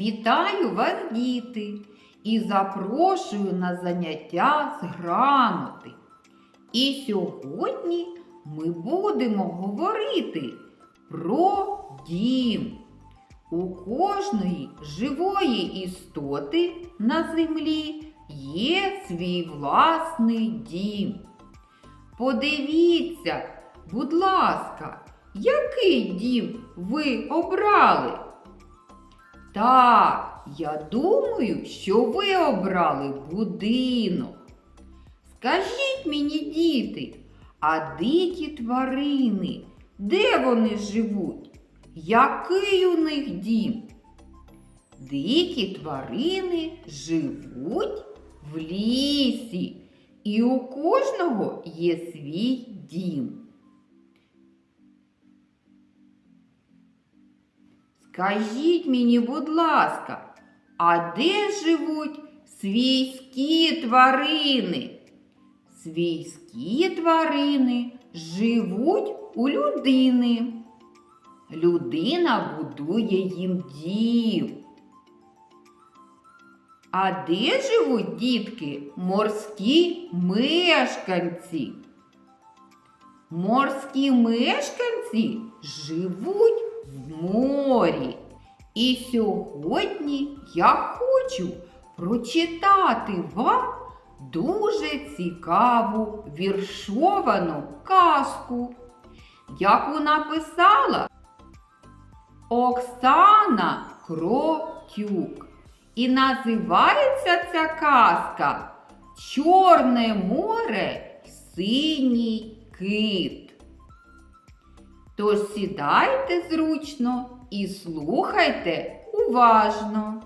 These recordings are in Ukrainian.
Вітаю вас, діти, і запрошую на заняття з грамоти. І сьогодні ми будемо говорити про дім. У кожної живої істоти на землі є свій власний дім. Подивіться, будь ласка, який дім ви обрали? Так, я думаю, що ви обрали будинок. Скажіть мені, діти, а дикі тварини, де вони живуть? Який у них дім? Дикі тварини живуть в лісі, і у кожного є свій дім. Скажіть мені, будь ласка, а де живуть свійські тварини? Свійські тварини живуть у людини. Людина будує їм дім. А де живуть дітки морські мешканці? Морські мешканці живуть в морі. І сьогодні я хочу прочитати вам дуже цікаву віршовану казку, яку написала Оксана Кротюк. І називається ця казка Чорне море, синій кит. Тож сідайте зручно і слухайте уважно.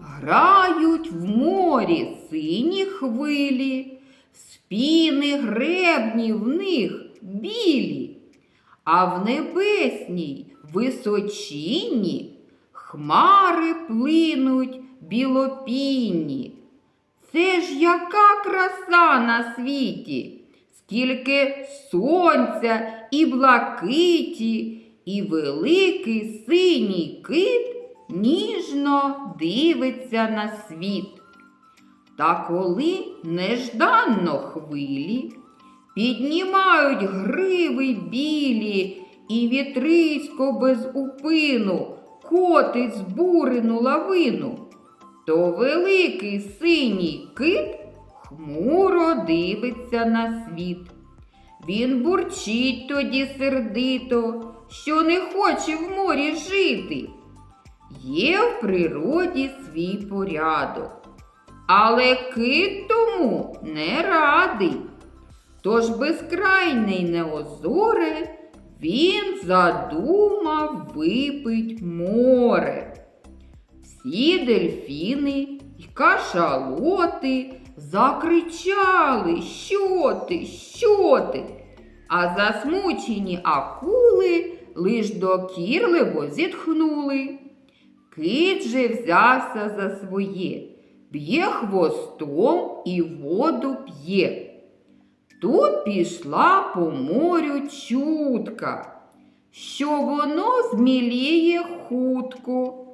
Грають в морі сині хвилі, спіни гребні в них білі, а в небесній височині хмари плинуть білопінні. Це ж яка краса на світі, скільки сонця і блакиті, і великий синій кит ніжно дивиться на світ. Та коли нежданно хвилі піднімають гриви білі, і вітрисько без упину котить збурену лавину, то великий синій кит хмуро дивиться на світ. Він бурчить тоді сердито, що не хоче в морі жити. Є в природі свій порядок, але кит тому не радий. Тож безкрайний неозоре він задумав випить море. Всі дельфіни й кашалоти закричали, що ти, що ти, а засмучені акули лиш докірливо зітхнули. Кит же взявся за своє, б'є хвостом і воду п'є. Тут пішла по морю чутка, що воно зміліє хутко.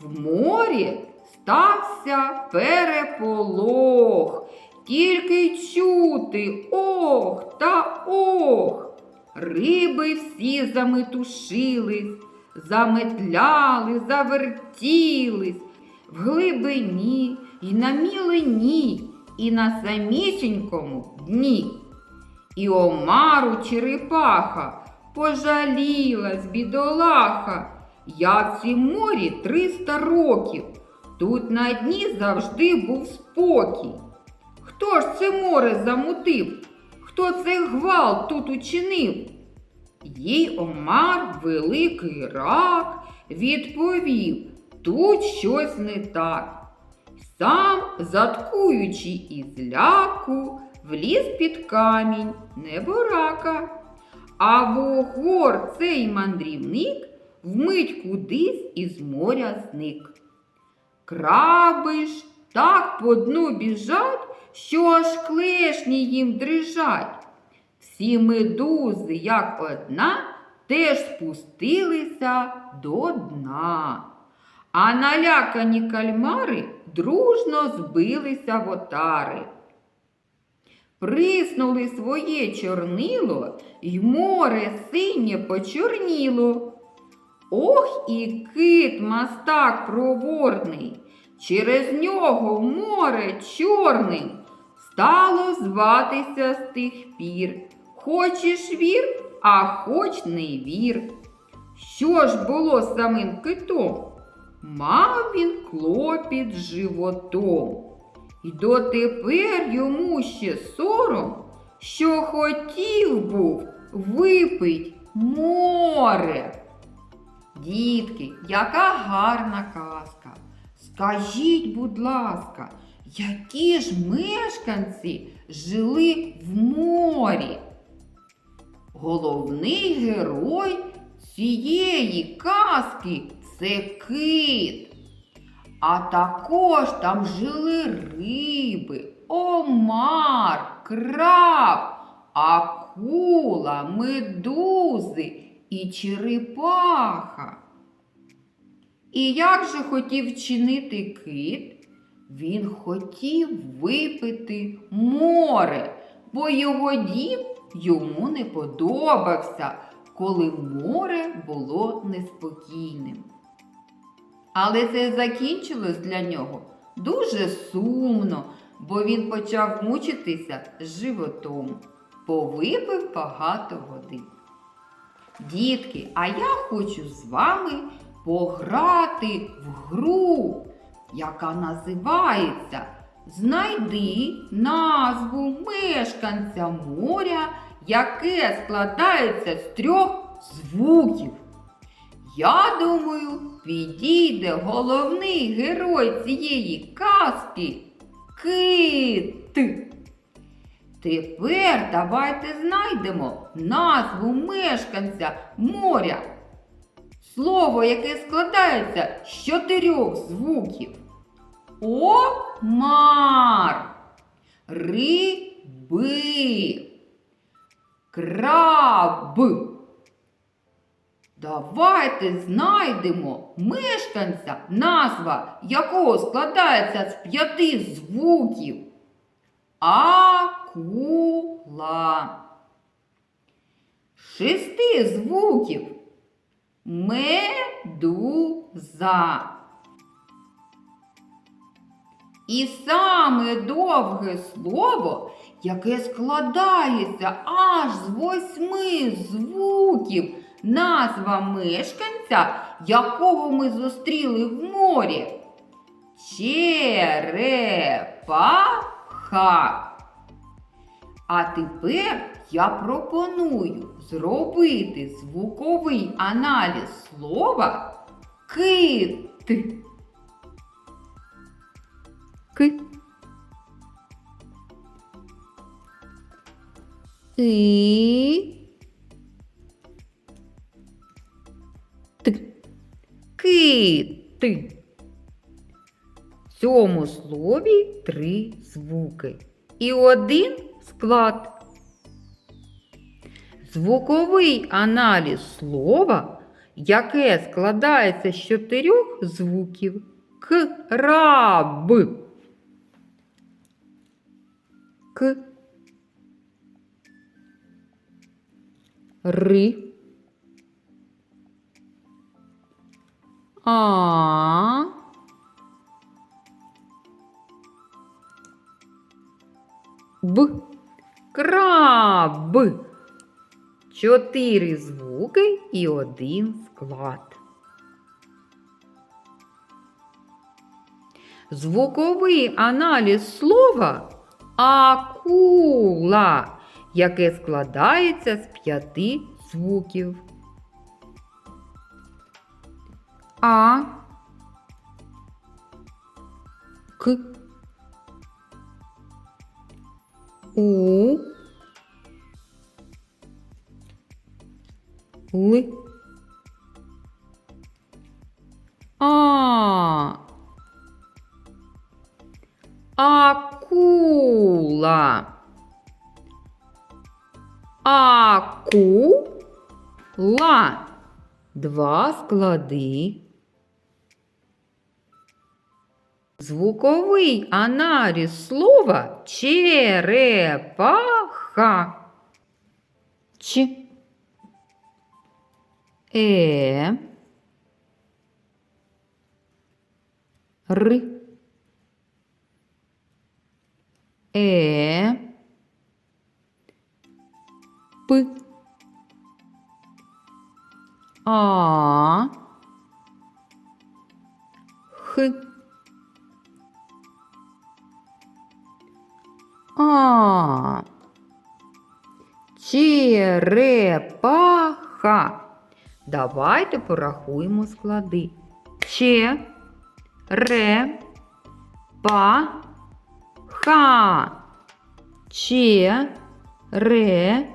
В морі стався переполох, тільки й чути ох та ох. Риби всі заметушились, заметляли, завертілись в глибині і на мілині, і на самісінькому дні. І омару черепаха пожалілась бідолаха. Я в цім морі триста років. Тут на дні завжди був спокій. Хто ж це море замутив? Хто цей гвалт тут учинив? Їй Омар великий рак відповів тут щось не так. Сам, заткуючи із ляку, вліз під камінь неборака. А вогор цей мандрівник вмить кудись із моря зник. Краби ж так по дну біжать, що аж клешні їм дрижать. Всі медузи, як одна, теж спустилися до дна. А налякані кальмари дружно збилися в отари. Приснули своє чорнило, й море синє почорніло. Ох і кит мастак проворний, через нього море чорним стало зватися з тих пір. Хочеш вір, а хоч не вір. Що ж було з самим китом? Мав він клопіт животом. І дотепер йому ще сором, що хотів був випить море. Дітки, яка гарна казка. Скажіть, будь ласка, які ж мешканці жили в морі? Головний герой цієї казки це кит. А також там жили риби, омар, краб, акула, медузи і черепаха. І як же хотів чинити кит? Він хотів випити море, бо його дім йому не подобався, коли море було неспокійним. Але це закінчилось для нього дуже сумно, бо він почав мучитися животом, повипив багато води. Дітки, а я хочу з вами пограти в гру, яка називається Знайди назву мешканця моря, яке складається з трьох звуків. Я думаю, підійде головний герой цієї казки кит. Тепер давайте знайдемо назву мешканця моря. Слово, яке складається з чотирьох звуків. Омар, риби, краб. Давайте знайдемо мешканця, назва якого складається з п'яти звуків. Акула. Шести звуків. Медуза. І саме довге слово, яке складається аж з восьми звуків, назва мешканця, якого ми зустріли в морі. Черепаха. А тепер я пропоную зробити звуковий аналіз слова кит. Кит. В цьому слові три звуки і один склад. Звуковий аналіз слова, яке складається з чотирьох звуків. Краб. К. Ри. А. Б. Краб. Чотири звуки і один склад. Звуковий аналіз слова акула, яке складається з п'яти звуків. А. К. У. Л. А. Акула. Акула. ла. Два склади. Звуковий аналіз слова черепаха. Ч. Е. Р. Е. П. А. Х. А. Черепаха. Давайте порахуємо склади. Че, ре, па, ха. Че, ре,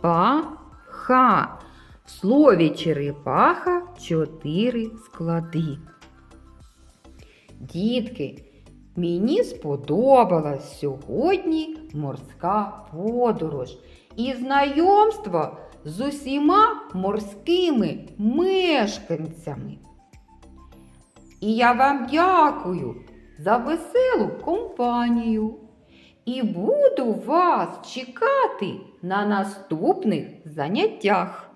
па, ха. В слові черепаха чотири склади. Дітки, мені сподобалась сьогодні морська подорож і знайомство з усіма морськими мешканцями. І я вам дякую за веселу компанію і буду вас чекати на наступних заняттях.